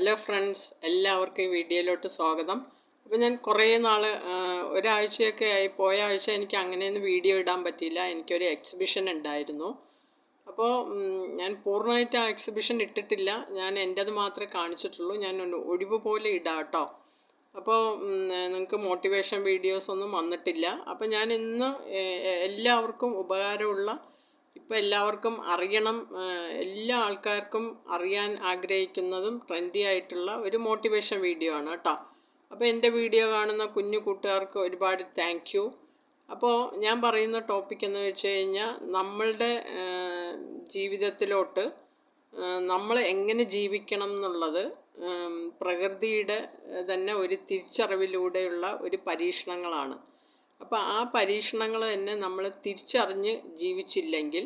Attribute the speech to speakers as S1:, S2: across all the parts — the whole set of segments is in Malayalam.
S1: ഹലോ ഫ്രണ്ട്സ് എല്ലാവർക്കും ഈ വീഡിയോയിലോട്ട് സ്വാഗതം. അപ്പോൾ ഞാൻ കുറേ നാൾ ഒരാഴ്ചയൊക്കെ ആയി. പോയ ആഴ്ച എനിക്ക് അങ്ങനെയൊന്നും വീഡിയോ ഇടാൻ പറ്റിയില്ല. എനിക്കൊരു എക്സിബിഷൻ ഉണ്ടായിരുന്നു. അപ്പോൾ ഞാൻ പൂർണമായിട്ട് ആ എക്സിബിഷൻ ഇട്ടിട്ടില്ല. ഞാൻ എന്റേത് മാത്രമേ കാണിച്ചിട്ടുള്ളൂ. ഞാൻ ഒഴിവ് പോലെ ഇടാം കേട്ടോ. അപ്പോൾ നിങ്ങൾക്ക് മോട്ടിവേഷൻ വീഡിയോസ് ഒന്നും വന്നിട്ടില്ല. അപ്പോൾ ഞാൻ ഇന്ന് എല്ലാവർക്കും ഉപകാരമുള്ള ഇപ്പോൾ എല്ലാവർക്കും അറിയണം എല്ലാ ആൾക്കാർക്കും അറിയാൻ ആഗ്രഹിക്കുന്നതും ട്രെൻഡി ആയിട്ടുള്ള ഒരു മോട്ടിവേഷൻ വീഡിയോ ആണ് കേട്ടോ. അപ്പോൾ എന്റെ വീഡിയോ കാണുന്ന കുഞ്ഞു കൂട്ടുകാർക്ക് ഒരുപാട് താങ്ക് യു അപ്പോൾ ഞാൻ പറയുന്ന ടോപ്പിക് എന്ന് വെച്ച് കഴിഞ്ഞാൽ നമ്മളുടെ ജീവിതത്തിലോട്ട് നമ്മൾ എങ്ങനെ ജീവിക്കണം എന്നുള്ളത് പ്രകൃതിയുടെ തന്നെ ഒരു തിരിച്ചറിവിലൂടെയുള്ള ഒരു പരീക്ഷണങ്ങളാണ്. അപ്പോൾ ആ പരീക്ഷണങ്ങൾ തന്നെ നമ്മൾ തിരിച്ചറിഞ്ഞ് ജീവിച്ചില്ലെങ്കിൽ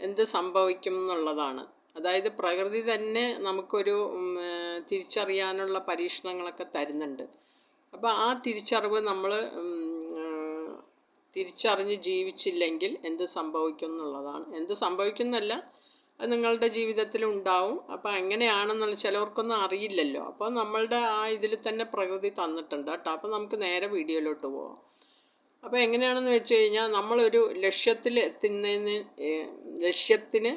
S1: എന്ത് സംഭവിക്കും എന്നുള്ളതാണ്. അതായത് പ്രകൃതി തന്നെ നമുക്കൊരു തിരിച്ചറിയാനുള്ള പരീക്ഷണങ്ങളൊക്കെ തരുന്നുണ്ട്. അപ്പോൾ ആ തിരിച്ചറിവ് നമ്മൾ തിരിച്ചറിഞ്ഞ് ജീവിച്ചില്ലെങ്കിൽ എന്ത് സംഭവിക്കും എന്നുള്ളതാണ്. എന്ത് സംഭവിക്കുന്നല്ല അത് നിങ്ങളുടെ ജീവിതത്തിൽ ഉണ്ടാവും. അപ്പോൾ എങ്ങനെയാണെന്നുള്ള ചിലവർക്കൊന്നും അറിയില്ലല്ലോ. അപ്പോൾ നമ്മളുടെ ആ ഇതിൽ തന്നെ പ്രകൃതി തന്നിട്ടുണ്ട് കേട്ടോ. അപ്പോൾ നമുക്ക് നേരെ വീഡിയോയിലോട്ട് പോവാം. അപ്പോൾ എങ്ങനെയാണെന്ന് വെച്ച് കഴിഞ്ഞാൽ നമ്മളൊരു ലക്ഷ്യത്തിൽ എത്തുന്നതിന് ലക്ഷ്യത്തിന്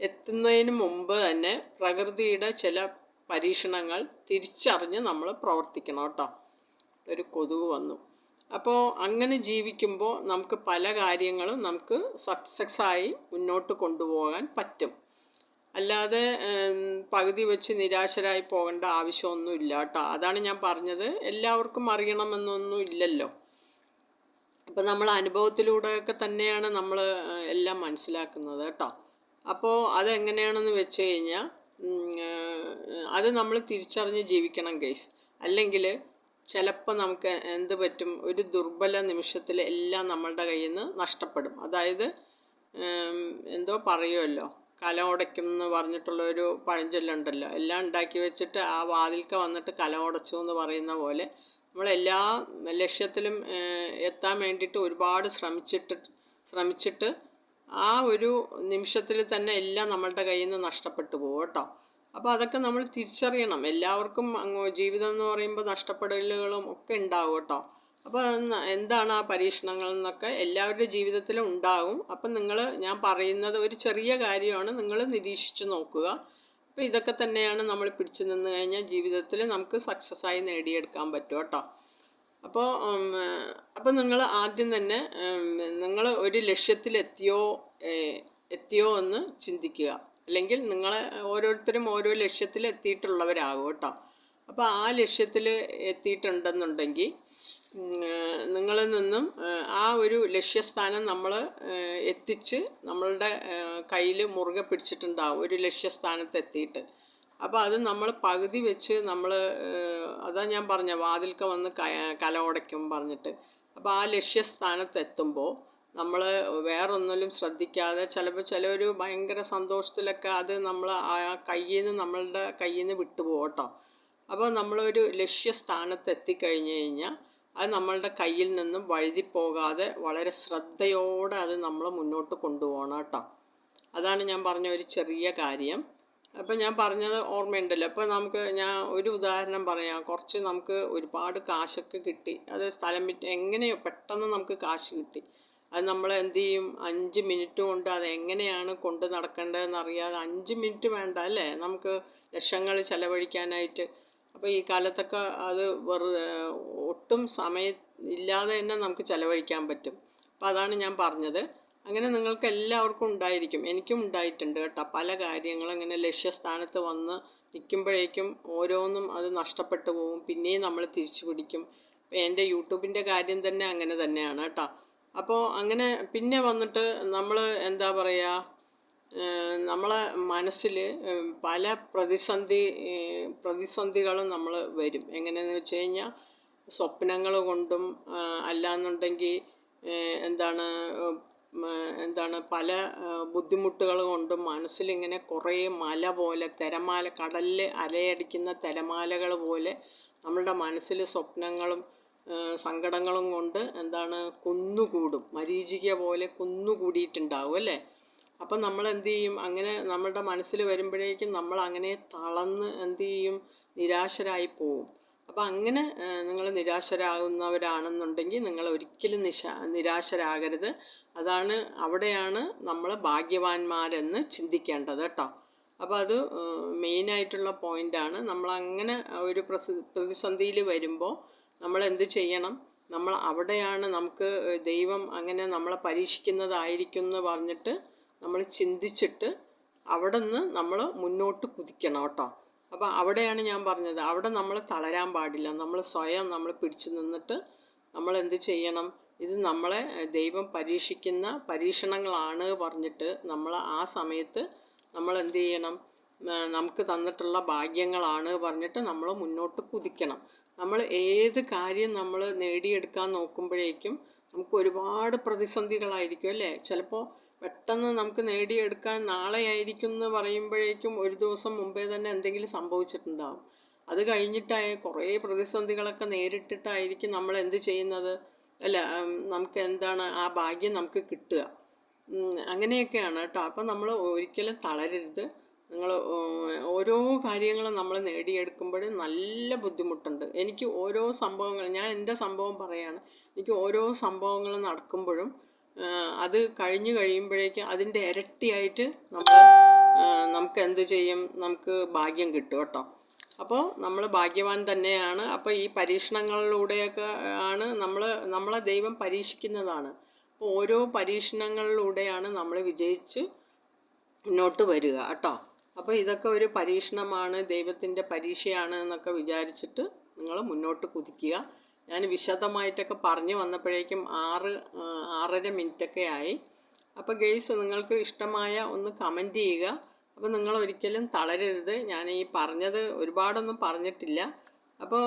S1: എത്തുന്നതിന് മുമ്പ് തന്നെ പ്രകൃതിയുടെ ചില പരീക്ഷണങ്ങൾ തിരിച്ചറിഞ്ഞ് നമ്മൾ പ്രവർത്തിക്കണം കേട്ടോ. ഒരു കൊതുക് വന്നു. അപ്പോൾ അങ്ങനെ ജീവിക്കുമ്പോൾ നമുക്ക് പല കാര്യങ്ങളും നമുക്ക് സക്സസ് ആയി മുന്നോട്ട് കൊണ്ടുപോകാൻ പറ്റും. അല്ലാതെ പകുതി വെച്ച് നിരാശരായി പോകേണ്ട ആവശ്യമൊന്നും ഇല്ല കേട്ടോ. അതാണ് ഞാൻ പറഞ്ഞത്. എല്ലാവർക്കും അറിയണമെന്നൊന്നും ഇല്ലല്ലോ. അപ്പം നമ്മൾ അനുഭവത്തിലൂടെയൊക്കെ തന്നെയാണ് നമ്മൾ എല്ലാം മനസ്സിലാക്കുന്നത് കേട്ടോ. അപ്പോൾ അതെങ്ങനെയാണെന്ന് വെച്ച് കഴിഞ്ഞാൽ അത് നമ്മൾ തിരിച്ചറിഞ്ഞ് ജീവിക്കണം ഗൈസ്. അല്ലെങ്കിൽ ചിലപ്പോൾ നമുക്ക് എന്ത് പറ്റും ഒരു ദുർബല നിമിഷത്തിൽ എല്ലാം നമ്മളുടെ കയ്യിൽ നിന്ന് നഷ്ടപ്പെടും. അതായത് എന്തോ പറയുമല്ലോ കലം ഉടയ്ക്കും എന്ന് പറഞ്ഞിട്ടുള്ള ഒരു പഴഞ്ചൊല്ലുണ്ടല്ലോ. എല്ലാം ഉണ്ടാക്കി വെച്ചിട്ട് ആ വാതിൽക്ക വന്നിട്ട് കലം ഉടച്ചു എന്ന് പറയുന്ന പോലെ നമ്മളെല്ലാ ലക്ഷ്യത്തിലും എത്താൻ വേണ്ടിയിട്ട് ഒരുപാട് ശ്രമിച്ചിട്ട് ശ്രമിച്ചിട്ട് ആ ഒരു നിമിഷത്തിൽ തന്നെ എല്ലാം നമ്മളുടെ കയ്യിൽ നിന്ന് നഷ്ടപ്പെട്ടു പോകും കേട്ടോ. അപ്പോൾ അതൊക്കെ നമ്മൾ തിരിച്ചറിയണം. എല്ലാവർക്കും ജീവിതം എന്ന് പറയുമ്പോൾ നഷ്ടപ്പെടലുകളും ഒക്കെ ഉണ്ടാവും കേട്ടോ. അപ്പോൾ എന്താണ് ആ പരീക്ഷണങ്ങൾ എന്നൊക്കെ എല്ലാവരുടെ ജീവിതത്തിലും ഉണ്ടാകും അപ്പം നിങ്ങൾ ഞാൻ പറയുന്നത് ഒരു ചെറിയ കാര്യമാണ്. നിങ്ങൾ നിരീക്ഷിച്ച് നോക്കുക. അപ്പോൾ ഇതൊക്കെ തന്നെയാണ് നമ്മൾ പിടിച്ചു നിന്ന് കഴിഞ്ഞാൽ ജീവിതത്തിൽ നമുക്ക് സക്സസ് ആയി നേടിയെടുക്കാൻ പറ്റും കേട്ടോ. അപ്പോൾ അപ്പോൾ നിങ്ങൾ ആദ്യം തന്നെ നിങ്ങൾ ഒരു ലക്ഷ്യത്തിലെത്തിയോ എത്തിയോ എന്ന് ചിന്തിക്കുക. അല്ലെങ്കിൽ നിങ്ങൾ ഓരോരുത്തരും ഓരോ ലക്ഷ്യത്തിൽ എത്തിയിട്ടുള്ളവരാകും കേട്ടോ. അപ്പോൾ ആ ലക്ഷ്യത്തിൽ എത്തിയിട്ടുണ്ടെന്നുണ്ടെങ്കിൽ നിങ്ങളിൽ നിന്നും ആ ഒരു ലക്ഷ്യസ്ഥാനം നമ്മൾ എത്തിച്ച് നമ്മളുടെ കയ്യിൽ മുറുകെ പിടിച്ചിട്ടുണ്ടാവും ഒരു ലക്ഷ്യസ്ഥാനത്ത് എത്തിയിട്ട്. അപ്പോൾ അത് നമ്മൾ പകുതി വെച്ച് നമ്മൾ അതാ ഞാൻ പറഞ്ഞ വാതിൽക്ക വന്ന് കല ഉടയ്ക്കും പറഞ്ഞിട്ട്. അപ്പോൾ ആ ലക്ഷ്യസ്ഥാനത്ത് എത്തുമ്പോൾ നമ്മൾ വേറൊന്നിലും ശ്രദ്ധിക്കാതെ ചിലപ്പോൾ ചിലവർ ഭയങ്കര സന്തോഷത്തിലൊക്കെ അത് നമ്മൾ ആ കയ്യിൽ നിന്ന് നമ്മളുടെ കയ്യിൽ നിന്ന് വിട്ടുപോകട്ടോ കേട്ടോ. അപ്പോൾ നമ്മളൊരു ലക്ഷ്യസ്ഥാനത്ത് എത്തിക്കഴിഞ്ഞ് കഴിഞ്ഞാൽ അത് നമ്മളുടെ കയ്യിൽ നിന്നും വഴുതിപ്പോകാതെ വളരെ ശ്രദ്ധയോടെ അത് നമ്മൾ മുന്നോട്ട് കൊണ്ടുപോകണം കേട്ടോ. അതാണ് ഞാൻ പറഞ്ഞ ഒരു ചെറിയ കാര്യം. അപ്പം ഞാൻ പറഞ്ഞത് ഓർമ്മയുണ്ടല്ലോ. അപ്പോൾ നമുക്ക് ഞാൻ ഒരു ഉദാഹരണം പറയാം. കുറച്ച് നമുക്ക് ഒരുപാട് കാശൊക്കെ കിട്ടി. അത് സ്ഥലം വിറ്റ് എങ്ങനെയോ പെട്ടെന്ന് നമുക്ക് കാശ് കിട്ടി. അത് നമ്മൾ എന്ത് ചെയ്യും? അഞ്ച് മിനിറ്റ് കൊണ്ട് അത് എങ്ങനെയാണ് കൊണ്ട് നടക്കേണ്ടതെന്ന് അറിയാതെ അഞ്ച് മിനിറ്റ് വേണ്ട അല്ലേ? നമുക്ക് ലക്ഷങ്ങൾ ചെലവഴിക്കാനായിട്ട് അപ്പോൾ ഈ കാലത്തൊക്കെ അത് വെറു ഒട്ടും സമയം ഇല്ലാതെ തന്നെ നമുക്ക് ചിലവഴിക്കാൻ പറ്റും. അപ്പോൾ അതാണ് ഞാൻ പറഞ്ഞത്. അങ്ങനെ നിങ്ങൾക്ക് എല്ലാവർക്കും ഉണ്ടായിരിക്കും. എനിക്കും ഉണ്ടായിട്ടുണ്ട് കേട്ടോ. പല കാര്യങ്ങളും ഇങ്ങനെ ലക്ഷ്യസ്ഥാനത്ത് വന്ന് നിൽക്കുമ്പോഴേക്കും ഓരോന്നും അത് നഷ്ടപ്പെട്ടു പോകും പിന്നെയും നമ്മൾ തിരിച്ചു പിടിക്കും. എന്റെ യൂട്യൂബിന്റെ കാര്യം തന്നെ അങ്ങനെ തന്നെയാണ് കേട്ടോ. അപ്പോൾ അങ്ങനെ പിന്നെ വന്നിട്ട് നമ്മൾ എന്താ പറയുക നമ്മളെ മനസ്സിൽ പല പ്രതിസന്ധി പ്രതിസന്ധികളും നമ്മൾ വരും. എങ്ങനെയെന്ന് വെച്ച് കഴിഞ്ഞാൽ സ്വപ്നങ്ങൾ കൊണ്ടും അല്ലാന്നുണ്ടെങ്കിൽ എന്താണ് എന്താണ് പല ബുദ്ധിമുട്ടുകൾ കൊണ്ടും മനസ്സിലിങ്ങനെ കുറേ മല പോലെ തിരമാല കടലിൽ അലയടിക്കുന്ന തിരമാലകൾ പോലെ നമ്മളുടെ മനസ്സിൽ സ്വപ്നങ്ങളും സങ്കടങ്ങളും കൊണ്ട് എന്താണ് കുന്നുകൂടും. മരീചിക പോലെ കുന്നുകൂടിയിട്ടുണ്ടാവും അല്ലേ? അപ്പം നമ്മൾ എന്ത് ചെയ്യും അങ്ങനെ നമ്മളുടെ മനസ്സിൽ വരുമ്പോഴേക്കും നമ്മൾ അങ്ങനെ തളർന്ന് എന്ത് ചെയ്യും നിരാശരായി പോവും. അപ്പം അങ്ങനെ നിങ്ങൾ നിരാശരാകുന്നവരാണെന്നുണ്ടെങ്കിൽ നിങ്ങൾ ഒരിക്കലും നിശ നിരാശരാകരുത്. അതാണ് അവിടെയാണ് നമ്മൾ ഭാഗ്യവാന്മാരെന്ന് ചിന്തിക്കേണ്ടത് കേട്ടോ. അപ്പോൾ അത് മെയിനായിട്ടുള്ള പോയിന്റാണ് നമ്മളങ്ങനെ ഒരു പ്രതിസന്ധിയിൽ വരുമ്പോൾ നമ്മൾ എന്ത് ചെയ്യണം? നമ്മൾ അവിടെയാണ് നമുക്ക് ദൈവം അങ്ങനെ നമ്മളെ പരീക്ഷിക്കുന്നതായിരിക്കും എന്ന് പറഞ്ഞിട്ട് നമ്മൾ ചിന്തിച്ചിട്ട് അവിടെ നിന്ന് നമ്മൾ മുന്നോട്ട് കുതിക്കണം കേട്ടോ. അപ്പോൾ അവിടെയാണ് ഞാൻ പറഞ്ഞത്. അവിടെ നമ്മൾ തളരാൻ പാടില്ല. നമ്മൾ സ്വയം നമ്മൾ പിടിച്ചു നിന്നിട്ട് നമ്മൾ എന്ത് ചെയ്യണം? ഇത് നമ്മളെ ദൈവം പരീക്ഷിക്കുന്ന പരീക്ഷണങ്ങളാണ് പറഞ്ഞിട്ട് നമ്മൾ ആ സമയത്ത് നമ്മൾ എന്ത് ചെയ്യണം? നമുക്ക് തന്നിട്ടുള്ള ഭാഗ്യങ്ങളാണ് പറഞ്ഞിട്ട് നമ്മൾ മുന്നോട്ട് കുതിക്കണം. നമ്മൾ ഏത് കാര്യം നമ്മൾ നേടിയെടുക്കാൻ നോക്കുമ്പോഴേക്കും നമുക്ക് ഒരുപാട് പ്രതിസന്ധികളായിരിക്കും അല്ലേ? ചിലപ്പോൾ പെട്ടെന്ന് നമുക്ക് നേടിയെടുക്കാൻ നാളെ ആയിരിക്കും എന്ന് പറയുമ്പോഴേക്കും ഒരു ദിവസം മുമ്പേ തന്നെ എന്തെങ്കിലും സംഭവിച്ചിട്ടുണ്ടാവും. അത് കഴിഞ്ഞിട്ടായ കുറേ പ്രതിസന്ധികളൊക്കെ നേരിട്ടിട്ടായിരിക്കും നമ്മൾ എന്ത് ചെയ്യുന്നത്? അല്ല നമുക്ക് എന്താണ് ആ ഭാഗ്യം നമുക്ക് കിട്ടുക. അങ്ങനെയൊക്കെയാണ് കേട്ടോ. അപ്പം നമ്മൾ ഒരിക്കലും തളരരുത്. നിങ്ങൾ ഓരോ കാര്യങ്ങളും നമ്മൾ നേടിയെടുക്കുമ്പോൾ നല്ല ബുദ്ധിമുട്ടുണ്ട്. എനിക്ക് ഓരോ സംഭവങ്ങൾ ഞാൻ എന്റെ സംഭവം പറയാണ്. എനിക്ക് ഓരോ സംഭവങ്ങൾ നടക്കുമ്പോഴും അത് കഴിഞ്ഞു കഴിയുമ്പോഴേക്കും അതിന്റെ ഇരട്ടിയായിട്ട് നമ്മൾ നമുക്ക് എന്ത് ചെയ്യും? നമുക്ക് ഭാഗ്യം കിട്ടും കേട്ടോ. അപ്പോൾ നമ്മൾ ഭാഗ്യവാൻ തന്നെയാണ്. അപ്പോൾ ഈ പരീക്ഷണങ്ങളിലൂടെയൊക്കെ ആണ് നമ്മൾ നമ്മളെ ദൈവം പരീക്ഷിക്കുന്നതാണ്. അപ്പോൾ ഓരോ പരീക്ഷണങ്ങളിലൂടെയാണ് നമ്മൾ വിജയിച്ച് മുന്നോട്ട് വരിക കേട്ടോ. അപ്പോൾ ഇതൊക്കെ ഒരു പരീക്ഷണമാണ് ദൈവത്തിന്റെ പരീക്ഷയാണ് എന്നൊക്കെ വിചാരിച്ചിട്ട് നിങ്ങൾ മുന്നോട്ട് കുതിക്കുക. ഞാൻ വിശദമായിട്ടൊക്കെ പറഞ്ഞു വന്നപ്പോഴേക്കും ആറ് ആറര മിനിറ്റൊക്കെ ആയി. അപ്പോൾ ഗെയ്സ് നിങ്ങൾക്ക് ഇഷ്ടമായ ഒന്ന് കമന്റ് ചെയ്യുക. അപ്പോൾ നിങ്ങൾ ഒരിക്കലും തളരരുത്. ഞാൻ ഈ പറഞ്ഞത് ഒരുപാടൊന്നും പറഞ്ഞിട്ടില്ല. അപ്പോൾ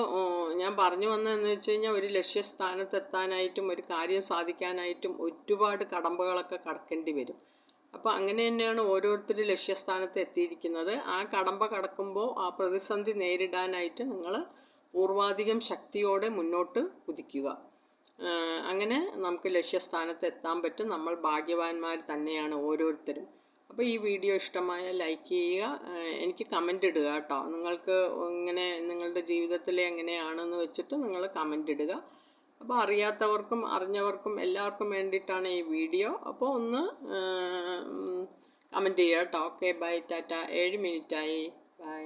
S1: ഞാൻ പറഞ്ഞു വന്നതെന്ന് വെച്ച് കഴിഞ്ഞാൽ ഒരു ലക്ഷ്യസ്ഥാനത്തെത്താനായിട്ടും ഒരു കാര്യം സാധിക്കാനായിട്ടും ഒരുപാട് കടമ്പകളൊക്കെ കടക്കേണ്ടി വരും. അപ്പോൾ അങ്ങനെ തന്നെയാണ് ഓരോരുത്തർ ലക്ഷ്യസ്ഥാനത്ത് എത്തിയിരിക്കുന്നത്. ആ കടമ്പ കടക്കുമ്പോൾ ആ പ്രതിസന്ധി നേരിടാനായിട്ട് നിങ്ങൾ പൂർവാധികം ശക്തിയോടെ മുന്നോട്ട് കുതിക്കുക. അങ്ങനെ നമുക്ക് ലക്ഷ്യസ്ഥാനത്ത് എത്താൻ പറ്റും. നമ്മൾ ഭാഗ്യവാന്മാർ തന്നെയാണ് ഓരോരുത്തരും. അപ്പോൾ ഈ വീഡിയോ ഇഷ്ടമായ ലൈക്ക് ചെയ്യുക. എനിക്ക് കമന്റ് ഇടുക കേട്ടോ. നിങ്ങൾക്ക് ഇങ്ങനെ നിങ്ങളുടെ ജീവിതത്തിൽ എങ്ങനെയാണെന്ന് വെച്ചിട്ട് നിങ്ങൾ കമന്റ് ഇടുക. അപ്പോൾ അറിയാത്തവർക്കും അറിഞ്ഞവർക്കും എല്ലാവർക്കും വേണ്ടിയിട്ടാണ് ഈ വീഡിയോ. അപ്പോൾ ഒന്ന് കമന്റ് ചെയ്യുക കേട്ടോ. Okay bye tata. ഏഴ് മിനിറ്റായി. ബൈ.